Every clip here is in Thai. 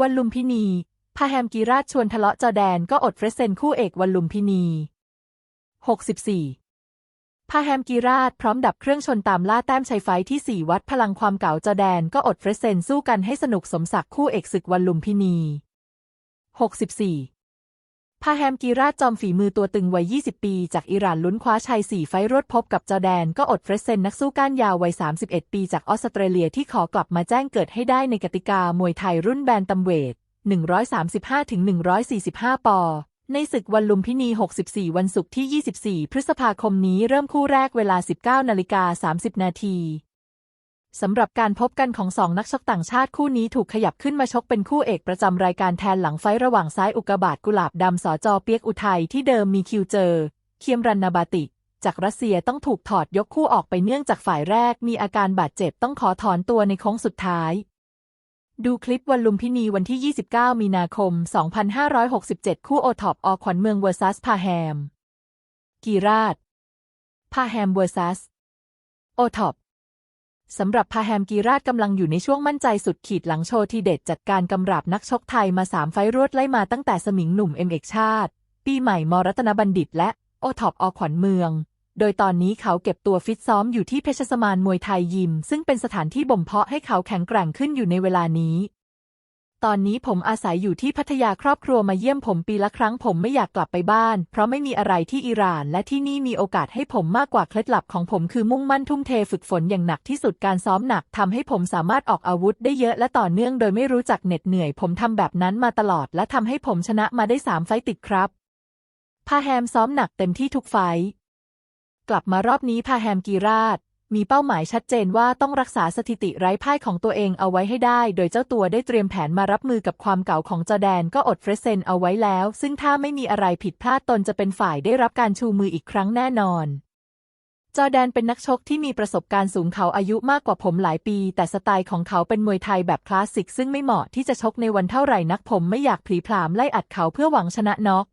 วันลุมพินี พาแฮมกีราชชวนทะเลาะจอแดนก็อดเฟรเซนคู่เอกวันลุมพินี 64 พาแฮมกีราชพร้อมดับเครื่องชนตามล่าแต้มชัยไฟที่ 4 วัดพลังความเก่าจอแดนก็อดเฟรเซนสู้กันให้สนุกสมศักดิ์คู่เอกศึกวันลุมพินี 64 พาแฮมกีราจอมฝีมือตัวตึงวัย 20 ปี จากอิหร่านลุ้นคว้าชัย 4 ไฟรวดพบกับจอแดน ก็อดเฟรเซนนักสู้ก้านยาววัย 31 ปี จากออสเตรเลียที่ขอกลับมาแจ้งเกิดให้ได้ในกติกามวยไทยรุ่นแบนตัมเวท 135-145 ปอ ในศึกวันลุมพินี 64 วันศุกร์ที่ 24 พฤษภาคมนี้เริ่มคู่แรกเวลา 19นาฬิกา30 นาที สำหรับการพบกันของสองนักชกต่างชาติคู่นี้ถูกขยับขึ้นมาชกเป็นคู่เอกประจำรายการแทนหลังไฟระหว่างซ้ายอุกบาตกุหลาบดำสอจอเปียกอุทัยที่เดิมมีคิวเจอ เคียมรันนาบาติ จากรัสเซียต้องถูกถอดยกคู่ออกไปเนื่องจากฝ่ายแรกมีอาการบาดเจ็บต้องขอถอนตัวในโค้งสุดท้าย ดูคลิปวันลุมพินีวันที่ 29 มีนาคม 2567 คู่โอท็อปอขวัญเมืองเวอร์ซัสพาแฮม กีราชพาแฮมเวอร์ซัส โอท็อป สำหรับพาแฮมกีราชกำลังอยู่ในช่วงมั่นใจสุดขีดหลังโชว์ทีเด็ดจัดการกำราบนักชกไทยมาสามไฟต์รวดไล่มาตั้งแต่สมิงหนุ่มเอ็มเอกชาติ ปีใหม่มรัตนบัณฑิต และโอท็อปอขวัญเมือง โดยตอนนี้เขาเก็บตัวฟิตซ้อมอยู่ที่เพชรสมานมวยไทยยิม ซึ่งเป็นสถานที่บ่มเพาะให้เขาแข็งแกร่งขึ้นอยู่ในเวลานี้ ตอนนี้ผมอาศัยอยู่ที่พัทยาครอบครัวมาเยี่ยมผมปีละครั้งผมไม่อยากกลับไปบ้าน เพราะไม่มีอะไรที่อิหร่าน และที่นี่มีโอกาสให้ผมมากกว่าเคล็ดลับของผมคือมุ่งมั่นทุ่มเทฝึกฝนอย่างหนักที่สุดการซ้อมหนักทำให้ผมสามารถออกอาวุธได้เยอะและต่อเนื่องโดยไม่รู้จักเหน็ดเหนื่อย ผมทำแบบนั้นมาตลอด และทำให้ผมชนะมาได้สามไฟต์ติดครับพาแฮมซ้อมหนักเต็มที่ทุกไฟต์กลับมารอบนี้พาแฮมกีราช มีเป้าหมายชัดเจนว่าต้องรักษาสถิติไร้พ่ายของตัวเองเอาไว้ให้ได้ โดยเจ้าตัวได้เตรียมแผนมารับมือกับความเก่าของจอแดนก็อดเฟรเซนเอาไว้แล้ว ซึ่งถ้าไม่มีอะไรผิดพลาดตนจะเป็นฝ่ายได้รับการชูมืออีกครั้งแน่นอน จอแดนเป็นนักชกที่มีประสบการณ์สูงเขาอายุมากกว่าผมหลายปี แต่สไตล์ของเขาเป็นมวยไทยแบบคลาสสิกซึ่งไม่เหมาะที่จะชกในวันเท่าไหร่นักผมไม่อยากผลีผลามไล่อัดเขาเพื่อหวังชนะน็อก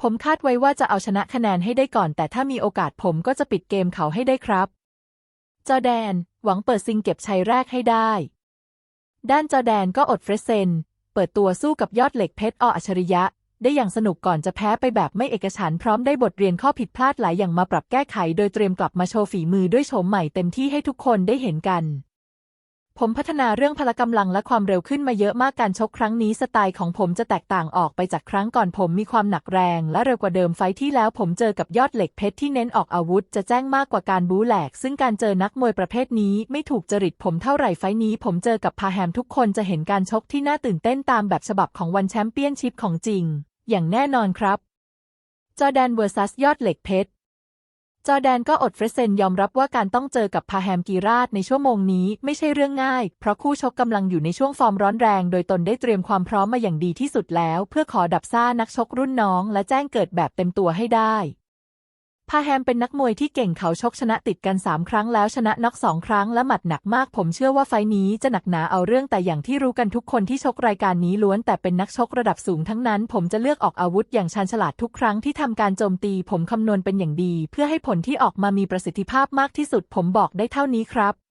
ผมคาดไว้ว่าจะเอาชนะคะแนนให้ได้ก่อน แต่ถ้ามีโอกาสผมก็จะปิดเกมเขาให้ได้ครับ จอแดน หวังเปิดซิงเก็บชัยแรกให้ได้ ด้านจอแดนก็อดเฟรเซน เปิดตัวสู้กับยอดเหล็กเพชรออัจฉริยะ ได้อย่างสนุกก่อนจะแพ้ไปแบบไม่เอกฉันพร้อมได้บทเรียนข้อผิดพลาดหลายอย่างมาปรับแก้ไข โดยเตรียมกลับมาโชว์ฝีมือด้วยโฉมใหม่เต็มที่ให้ทุกคนได้เห็นกัน ผมพัฒนาเรื่องพละกำลังและความเร็วขึ้นมาเยอะมากการชกครั้งนี้สไตล์ของผมจะแตกต่างออกไปจากครั้งก่อนผมมีความหนักแรงและเร็วกว่าเดิมไฟที่แล้วผมเจอกับยอดเหล็กเพชรที่เน้นออกอาวุธ จะแจ้งมากกว่าการบู๊แหลก ซึ่งการเจอนักมวยประเภทนี้ไม่ถูกจริตผมเท่าไหร่ไฟนี้ ผมเจอกับพาแฮมทุกคนจะเห็นการชกที่น่าตื่นเต้นตามแบบฉบับของวันแชมเปี้ยนชิพของจริง อย่างแน่นอนครับจอแดนเวอร์ซัสยอดเหล็กเพชร จอแดนก็อดเฟรเซนยอมรับว่าการต้องเจอกับพาแฮมกีราชในชั่วโมงนี้ไม่ใช่เรื่องง่าย เพราะคู่ชกกำลังอยู่ในช่วงฟอร์มร้อนแรง โดยตนได้เตรียมความพร้อมมาอย่างดีที่สุดแล้ว เพื่อขอดับซ่านักชกรุ่นน้อง และแจ้งเกิดแบบเต็มตัวให้ได้ พาแฮมเป็นนักมวยที่เก่งเขาชกชนะติดกัน 3 ครั้งแล้วชนะน็อกสองครั้งและหมัดหนักมาก ผมเชื่อว่าไฟท์นี้จะหนักหนาเอาเรื่องแต่อย่างที่รู้กันทุกคนที่ชกรายการนี้ล้วนแต่เป็นนักชกระดับสูงทั้งนั้น ผมจะเลือกออกอาวุธอย่างชาญฉลาดทุกครั้งที่ทำการโจมตี ผมคำนวณเป็นอย่างดี เพื่อให้ผลที่ออกมามีประสิทธิภาพมากที่สุด ผมบอกได้เท่านี้ครับ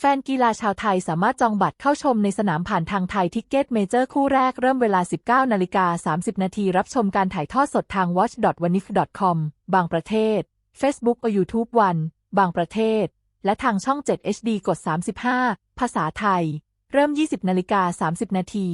แฟนกีฬาชาวไทยสามารถจองบัตรเข้าชมในสนามผ่านทางไทยทิกเก็ตเมเจอร์คู่แรกเริ่มเวลา 19นาฬิกา30 นาทีรับชมการถ่ายทอดสดทาง watch.wanif.com บางประเทศ Facebook และ YouTube วันบางประเทศ และทางช่อง 7 HD กด 35 ภาษาไทย เริ่ม 20นาฬิกา30 นาที